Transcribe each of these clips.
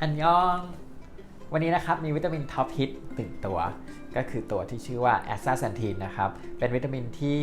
อันยอง วันนี้นะครับมีวิตามินท็อปฮิตหนึ่งตัว ก็คือตัวที่ชื่อว่าแอสซาซ t นนะครับ เป็นวิตามินที่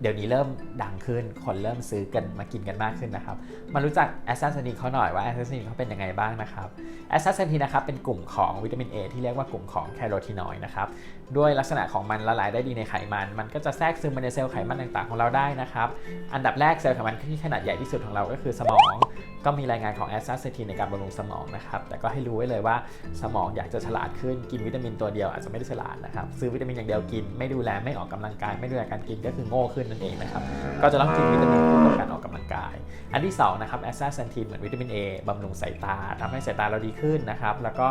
เดี๋ยวนี้เริ่มดังขึ้น คนเริ่มซื้อกันมากินกันมากขึ้นนะครับ มารู้จักแอสซาซ t นเขาหน่อยว่าแอสซาซ t นเขาเป็นยังไงบ้างนะครับ แอสซา a ซ t นนะครับเป็นกลุ่มของวิตามิน A ที่เรียกว่ากลุ่มของแคโรทีนอยด์นะครับ ด้วยลักษณะของมันละลายได้ดีในไขมัน มันก็จะแทรกซึมไปในเซลล์ไขมันต่างๆ ของเราได้นะครับ อันดับแรกเซลล์ไขมันที่ขนาดใหญ่ที่สุดของเราก็คือสมอง ก็มีรายงานของแอสซาเซทีนในการบำรุงสมองนะครับแต่ก็ให้รู้ไว้เลยว่าสมองอยากจะฉลาดขึ้นกินวิตามินตัวเดียวอาจจะไม่ได้ฉลาดนะครับซื้อวิตามินอย่างเดียวกิน ไม่ดูแลไม่ออกกำลังกาย ไม่ดูแลการกินก็คือโง่ขึ้นนั่นเองนะครับก็จะต้องกินวิตามินคู่กับการออกกำลังกาย อันที่2นะครับแอสซาเซทีนเหมือนวิตามิน A บำรุงสายตาทำให้สายตาเราดีขึ้นนะครับแล้วก็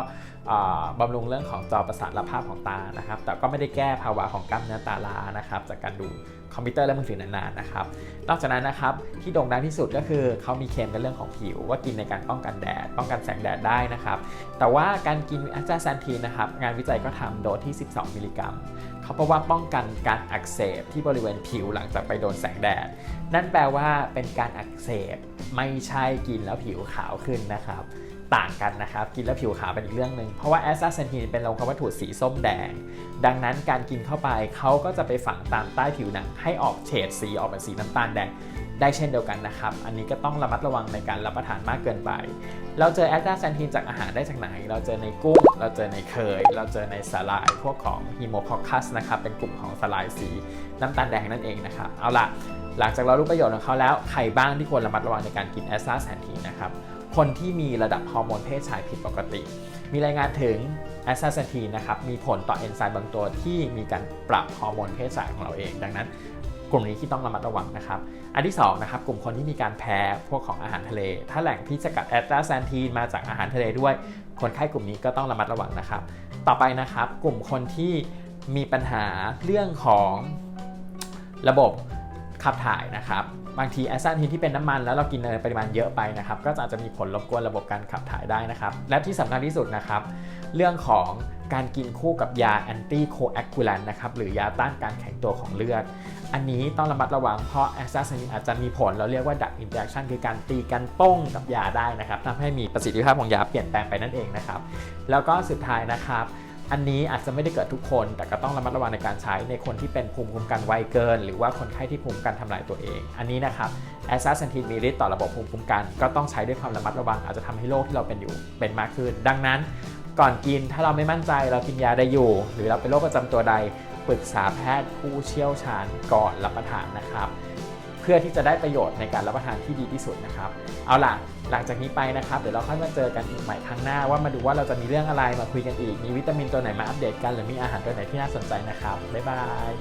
บำรุงเรื่องของจอประสาทและภาพของตานะครับแต่ก็ไม่ได้แก้ภาวะของกล้ามเนื้อตาล้านะครับจากการดู คอมพิวเตอร์และมือถือนานๆนะครับ นอกจากนั้นนะครับที่โด่งดังที่สุดก็คือเขามีเคลมกันเรื่องของผิว ว่ากินในการป้องกันแดด ป้องกันแสงแดดได้นะครับ แต่ว่าการกินอาจาแซนทีนะครับงานวิจัยก็ทำโดสที่ 12 มิลลิกรัมเขาพราะว่าป้องกันการอักเสบที่บริเวณผิวหลังจากไปโดนแสงแดด นั่นแปลว่าเป็นการอักเสบไม่ใช่กินแล้วผิวขาวขึ้นนะครับ ต่างกันนะครับ กินแล้วผิวขาวเป็นอีกเรื่องหนึ่งเพราะว่าแอสซาเซนทีนเป็นโลหะวัตถุสีส้มแดง ดังนั้นการกินเข้าไปเขาก็จะไปฝังตามใต้ผิวหนังให้ออกเฉดสีออกเป็นสีน้ำตาลแดงได้เช่นเดียวกันนะครับ อันนี้ก็ต้องระมัดระวังในการรับประทานมากเกินไป เราเจอแอสซาเซนทีนจากอาหารได้จากไหน เราเจอในกุ้ง เราเจอในเคย เราเจอในสาลาย พวกของฮีโมคอคัสนะครับ เป็นกลุ่มของสาลายสีน้ำตาลแดงนั่นเองนะครับ เอาล่ะ หลังจากเรารู้ประโยชน์ของเขาแล้ว ใครบ้างที่ควรระมัดระวังในการกินแอสซาเซนทีนนะครับ คนที่มีระดับฮอร์โมนเพศชายผิดปกติ มีรายงานถึงแอสซาเซนทีนะครับมีผลต่อเอนไซม์บางตัวที่มีการปรับฮอร์โมนเพศชายของเราเอง ดังนั้น กลุ่มนี้ที่ต้องระมัดระวังนะครับ อันที่2นะครับกลุ่มคนที่มีการแพ้พวกของอาหารทะเล ถ้าแหล่งพิษสกัดแอสตาแซนทีนมาจากอาหารทะเลด้วย คนไข้กลุ่มนี้ก็ต้องระมัดระวังนะครับ ต่อไปนะครับกลุ่มคนที่มีปัญหาเรื่องของระบบ ขับถ่ายนะครับบางทีแอสซาทีนที่เป็นน้ำมันแล้วเรากินในปริมาณเยอะไปนะครับก็อาจจะมีผลรบกวนระบบการขับถ่ายได้นะครับและที่สำคัญที่สุดนะครับเรื่องของการกินคู่กับยาแอนตี้โคแอคูลันนะครับหรือยาต้านการแข็งตัวของเลือด อันนี้ต้องระมัดระวังเพราะแอสซาซินอาจจะมีผลเราเรียกว่าดักอินเตอร์แอคชั่นคือการตีกันป้องกับยาได้นะครับทำให้มีประสิทธิภาพของยาเปลี่ยนแปลงไปนั่นเองนะครับแล้วก็สุดท้ายนะครับ อันนี้อาจจะไม่ได้เกิดทุกคน แต่ก็ต้องระมัดระวังในการใช้ในคนที่เป็นภูมิคุ้มกันไวเกิน หรือว่าคนไข้ที่ภูมิคุ้มกันทำลายตัวเอง อันนี้นะครับแอสซาซินทีนมีฤทธิ์ต่อระบบภูมิคุ้มกันก็ต้องใช้ด้วยความระมัดระวังอาจจะทำให้โรคที่เราเป็นอยู่เป็นมากขึ้น ดังนั้น ก่อนกินถ้าเราไม่มั่นใจเรากินยาได้อยู่ หรือเราเป็นโรคประจำตัวใดปรึกษาแพทย์ผู้เชี่ยวชาญก่อนรับประทานนะครับ เพื่อที่จะได้ประโยชน์ในการรับประทานที่ดีที่สุดนะครับ เอาล่ะ หลังจากนี้ไปนะครับ เดี๋ยวเราค่อยมาเจอกันอีกใหม่ครั้งหน้า ว่ามาดูว่าเราจะมีเรื่องอะไรมาคุยกันอีก มีวิตามินตัวไหนมาอัปเดตกัน หรือมีอาหารตัวไหนที่น่าสนใจนะครับ บ๊ายบาย